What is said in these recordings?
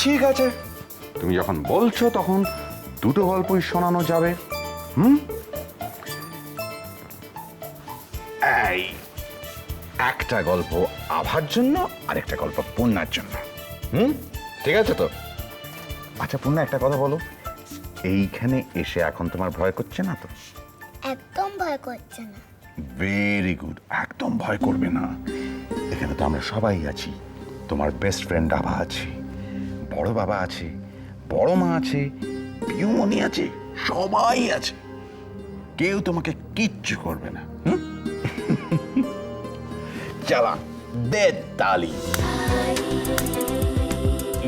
ঠিক আছে। তুমি যখন বলছো তখন দুটো গল্পই শোনানো যাবে। হুম? এই একটা গল্প আভার জন্য আর একটা গল্প পূর্ণার জন্য। হুম? ঠিক আছে তো? আচ্ছা পূর্ণা একটা কথা বলো। এইখানে এসে এখন তোমার ভয় করছে না তো? একদম ভয় করছে না। ভেরি গুড একদম ভয় করবে না। এখানে তো আমরা সবাই আছি। তোমার বেস্ট ফ্রেন্ড আভা আছে। বড় বাবা আছে বড় মা আছে পিউমনি আছে সবাই আছে। কেউ তোমাকে কিচ্ছু করবে না হুম? চালা দে তালি।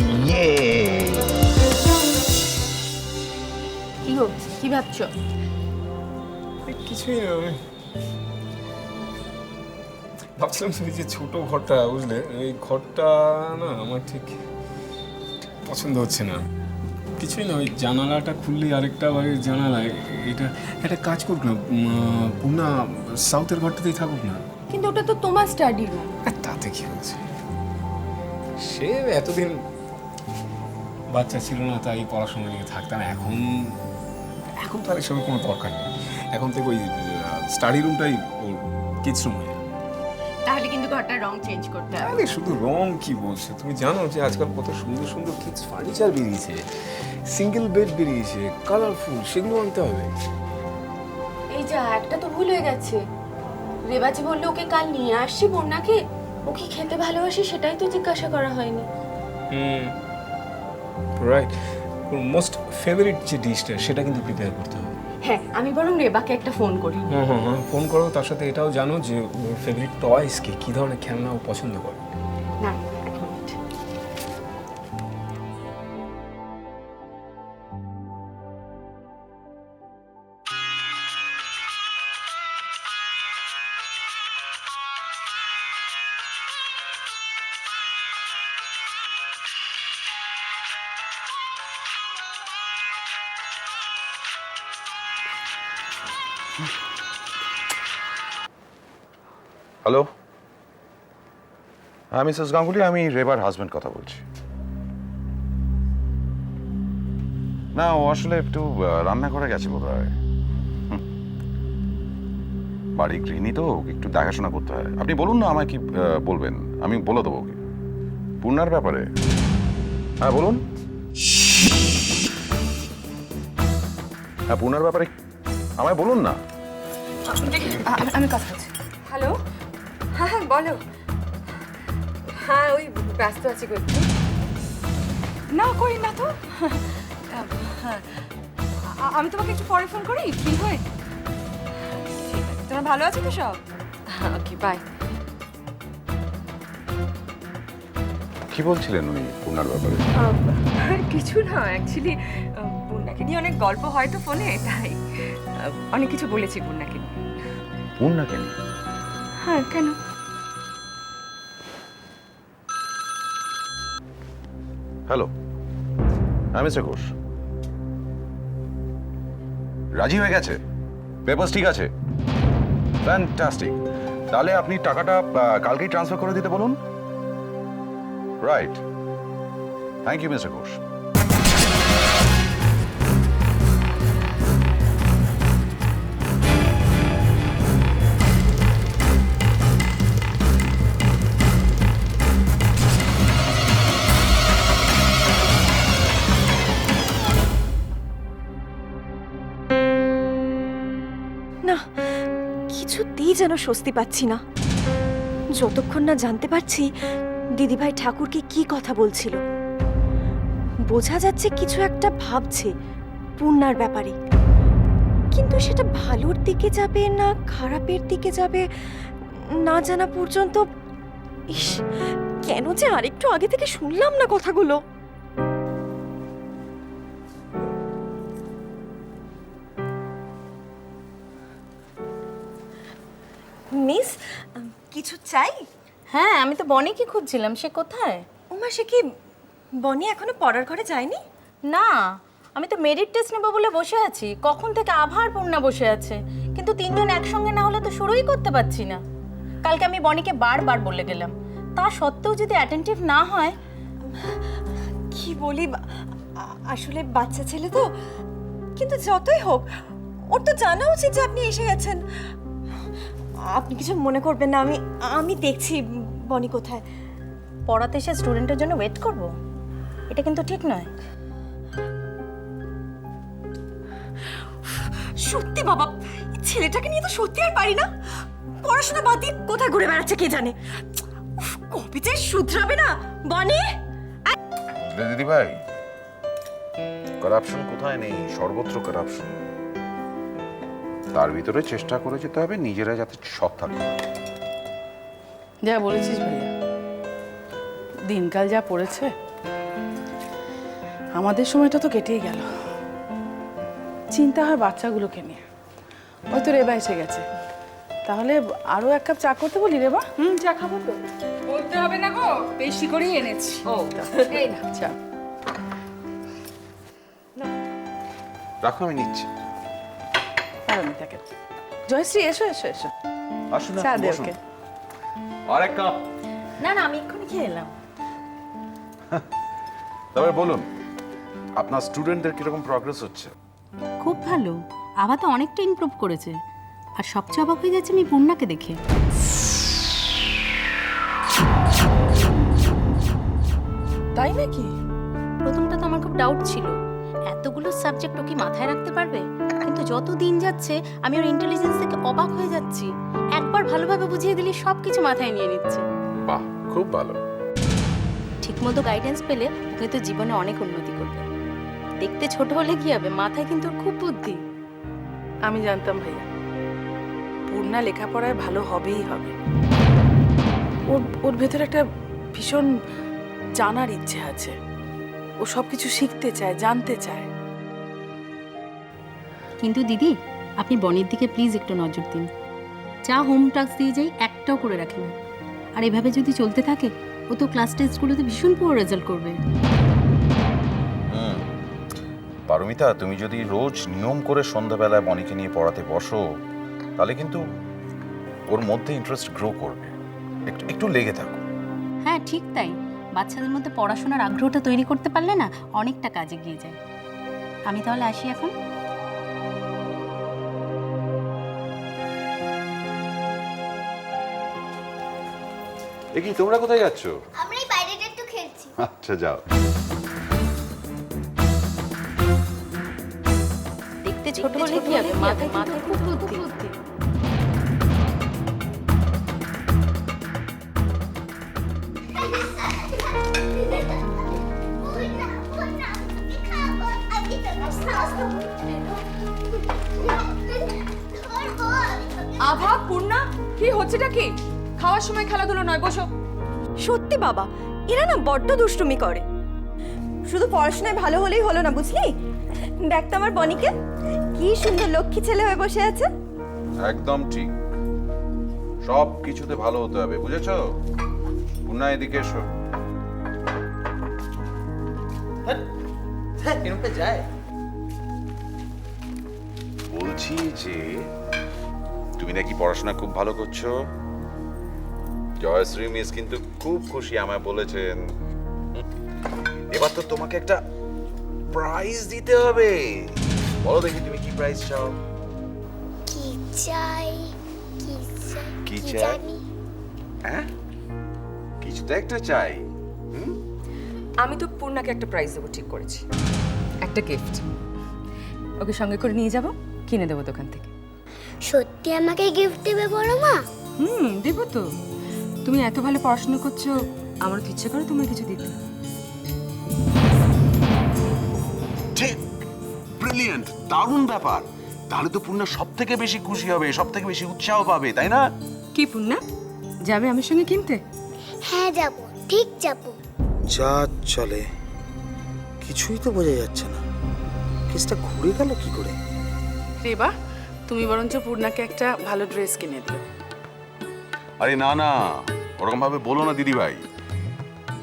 ইয়ে। কি গো কি ভাবছ? এই কিছুই না আমি ভাবছিলাম তুমি যে ছোট ঘরটা বুঝলে? এই ঘরটা না আমার ঠিক পছন্দ হচ্ছে না। কিছুই না ওই জানালাটা খুললে আরেকটা বাড়ির জানালায় এটা একটা কাজ করুক না পুনা সাউথের ঘরটাতেই থাকুক না। কিন্তু ওটা তো তোমার স্টাডি রুম তাতে কি হয়েছে? সে এতদিন বাচ্চা ছিল না তাই পড়াশোনা নিয়ে থাকতাম। এখন এখন তো আর এসবের কোনো দরকার নেই। এখন থেকে ওই স্টাডি রুমটাই ওর কিডস রুম হয়ে। তাহলে কিন্তু ঘরটার রং চেঞ্জ করতে হবে। আরে শুধু রং কি বলছে? তুমি জানো যে আজকাল কত সুন্দর সুন্দর কিডস ফার্নিচার বেরিয়েছে সিঙ্গেল বেড বেরিয়েছে কালারফুল সেগুলো আনতে হবে। এই যা একটা তো ভুল হয়ে গেছে। রেবাজি বলল ওকে কাল নিয়ে আসছি বন্যাকে ও কি খেতে ভালোবাসে সেটাই তো জিজ্ঞাসা করা হয়নি। হুম রাইট ওর মোস্ট ফেভারিট যে ডিশটা সেটা কিন্তু প্রিপেয়ার করতে হবে। হ্যাঁ আমি বরং রেবাকে একটা ফোন করি। হ্যাঁ হ্যাঁ হ্যাঁ ফোন করো তার সাথে এটাও জানো যে ওর ফেভারিট টয়েস কি কী ধরনের খেলনা ও পছন্দ করে। না হ্যালো হ্যাঁ মিসেস গাঙ্গুলি, আমি রেবার হাজব্যান্ড কথা বলছি। না, ও আসলে একটু রান্না করে গেছে বোধ হয় বাড়ি গৃহিণী তো একটু দেখাশোনা করতে হয়। আপনি বলুন না আমায় কি বলবেন। আমি বলে দেবো ওকে। পূর্ণার ব্যাপারে। হ্যাঁ বলুন। হ্যাঁ পূর্ণার ব্যাপারে আমায় বলুন না। আমি কথা বলছি। হ্যালো? হ্যাঁ হ্যাঁ বলো। হ্যাঁ ওই ব্যস্ত আছি একটু না করি না তো। হ্যাঁ আমি তোমাকে একটু পরে ফোন করি ফ্রি হয়ে? তোমার ভালো আছে তো সব? ওকে বাই কি বলছিলেন উনি পূর্ণার ব্যাপারে? কিছু না অ্যাকচুয়ালি বন্যাকে নিয়ে অনেক গল্প হয় তো ফোনে তাই অনেক কিছু বলেছি নিয়ে। পূর্ণাকে নিয়ে? হ্যাঁ কেন? হ্যালো হ্যাঁ মিস্টার ঘোষ। রাজি হয়ে গেছে? পেপার্স ঠিক আছে? ফ্যান্টাস্টিক। তাহলে আপনি টাকাটা কালকেই ট্রান্সফার করে দিতে বলুন। Right. Thank you mister Ghosh. না, কিছুতেই যেন স্বস্তি পাচ্ছি না। যতক্ষণ না জানতে পারছি দিদিভাই ঠাকুরকে কি কথা বলছিল। বোঝা যাচ্ছে কিছু একটা ভাবছে পূর্ণার ব্যাপারে। কিন্তু সেটা ভালোর দিকে যাবে না খারাপের দিকে যাবে না জানা পর্যন্ত, ইস, কেন যে আরেকটু আগে থেকে শুনলাম না কথাগুলো। মিস কিছু চাই? হ্যাঁ আমি তো বনিকে খুঁজছিলাম সে কোথায়? উমা সে কি বনি এখনও পড়ার ঘরে যায়নি? না আমি তো মেরিট টেস্ট নেব বলে বসে আছি কখন থেকে আভার পূর্ণা বসে আছে কিন্তু তিনজন একসঙ্গে না হলে তো শুরুই করতে পারছি না। কালকে আমি বনিকে বারবার বলে গেলাম তা সত্ত্বেও যদি অ্যাটেন্টিভ না হয়? কি বলি আসলে বাচ্চা ছেলে তো কিন্তু যতই হোক ওর তো জানা উচিত যে আপনি এসে গেছেন। আপনি কিছু মনে করবেন না, আমি আমি দেখছি বনি কোথায়। পড়াতে এসে স্টুডেন্টের জন্য ওয়েট করব। এটা কিন্তু ঠিক নয়। সত্যি বাবা ছেলেটাকে নিয়ে তো সত্যি আর পারি না। পড়াশোনা বাদ দিয়ে কোথায় ঘুরে বেড়াচ্ছে কে জানে? কবে যে শুধরাবে না। বনি? দিদি ভাই করাপশন কোথায় নেই? সর্বত্র করাপশন তার ভিতরে চেষ্টা করে যেতে হবে নিজেরা যাতে সৎ থাকে। যা বলেছিস ভাইয়া। দিনকাল যা পড়েছে আমাদের সময়টা তো কেটেই গেল। চিন্তা হয় বাচ্চাগুলোকে নিয়ে। ওই তো রেবা এসে গেছে। তাহলে আরও এক কাপ চা করতে বলি রেবা? হুম চা খাব তো। বলতে হবে না গো বেশি করেই এনেছি। ও এই না আচ্ছা রাখো আমি নিচ্ছি। আরামে থাকে জয়শ্রী এসো এসো এসো। আসুন চা দে ওকে। আর এক কাপ। না না আমি এক্ষুনি খেয়ে এলাম তবে বলুন আপনার স্টুডেন্টদের কীরকম প্রগ্রেস হচ্ছে? খুব ভালো। আভা তো অনেকটা ইমপ্রুভ করেছে। আর সবচেয়ে অবাক হয়ে যাচ্ছে আমি পূর্ণাকে দেখে। তাই নাকি? প্রথমটা তো আমার খুব ডাউট ছিল। এতগুলো সাবজেক্ট ও কি মাথায় রাখতে পারবে? কিন্তু যত দিন যাচ্ছে আমি ওর ইন্টেলিজেন্স থেকে অবাক হয়ে যাচ্ছি। একবার ভালোভাবে বুঝিয়ে দিলে সব কিছু মাথায় নিয়ে নিচ্ছে। বাহ খুব ভালো। ঠিকমতো গাইডেন্স পেলে ওকে তো জীবনে অনেক উন্নতি করবে। দেখতে ছোট হলে কি হবে? মাথায় কিন্তু ওর খুব বুদ্ধি। আমি জানতাম ভাইয়া। পূর্ণা লেখাপড়ায় ভালো হবেই হবে। ওর ওর ভেতরে একটা ভীষণ জানার ইচ্ছে আছে। ও সব কিছু শিখতে চায় জানতে চায়। কিন্তু দিদি আপনি বনের দিকে প্লিজ একটু নজর দিন। যা হোম টাস্ক দিয়ে যাই একটাও করে রাখে না। আর এভাবে যদি চলতে থাকে ও তো ক্লাস টেস্টগুলোতে ভীষণ পুরো রেজাল্ট করবে। হুম। পারমিতা তুমি যদি রোজ নিয়ম করে সন্ধ্যাবেলায় বনিকে নিয়ে পড়াতে বসো তাহলে কিন্তু ওর মধ্যে ইন্টারেস্ট গ্রো করবে। একটু একটু লেগে থাকো। হ্যাঁ ঠিক তাই। বাচ্চাদের মধ্যে পড়াশোনার আগ্রহটা তৈরি করতে পারলে না অনেকটা কাজে গিয়ে যায়। আমি তাহলে আসি এখন। এ কি তোমরা কোথায় যাচ্ছ? আমরা এই বাইরেটা একটু খেলছি। আচ্ছা যাও। দেখতে ছোট হলে কি হবে? মাথায় মাথায় খুব বুদ্ধি। কি হচ্ছেটা কি? খাওয়ার সময় খেলাধুলো নয় বসো। সত্যি বাবা এরা না বড্ড দুষ্টুমি করে। শুধু পড়াশোনায় ভালো হলেই হলো না বুঝলি? দেখ তো আমার বনিকে কি সুন্দর লক্ষ্মী ছেলে হয়ে বসে আছে। একদম ঠিক। সব কিছুতে ভালো হতে হবে বুঝেছ? পুনা এদিকে এসো। যায়। বলছি যে তুমি নাকি পড়াশোনা খুব ভালো করছ? জয়শ্রী মিস কিন্তু খুব খুশি আমায় বলেছেন। এবার তো তোমাকে একটা প্রাইজ দিতে হবে। বলো দেখি তুমি কি প্রাইজ চাও। কি চাই কি চাই হ্যাঁ? কিছু তো একটা চাই। আমি তো পূর্ণাকে একটা প্রাইজ দেবো ঠিক করেছি। একটা গিফট ওকে সঙ্গে করে নিয়ে যাব কিনে দেবো দোকান থেকে। সত্যি আমাকে গিফট দেবে বড় মা? হুম দেবো তো। তুমি এত ভালো পড়াশোনা করছ আমার তো ইচ্ছে করে তোমার কিছু দিতে। ঠিক ব্রিলিয়েন্ট দারুণ ব্যাপার। তাহলে তো পূর্ণা সব থেকে বেশি খুশি হবে সব থেকে বেশি উৎসাহ পাবে তাই না? কি পূর্ণা? যাবে আমার সঙ্গে কিনতে? হ্যাঁ যাব। ঠিক যাব। যা চলে কিছুই তো বোঝা যাচ্ছে না। কেসটা ঘুরে গেল কি করে? রেবা তুমি বরঞ্চ পূর্ণাকে একটা ভালো ড্রেস কিনে দিও। আরে না না ওরকম ভাবে বলো না দিদি ভাই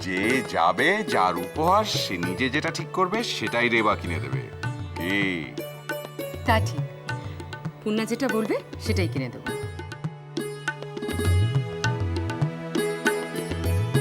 যে যাবে যার উপহার সে নিজে যেটা ঠিক করবে সেটাই রেবা কিনে দেবে। কি তা ঠিক। পূর্ণা যেটা বলবে সেটাই কিনে দেবো।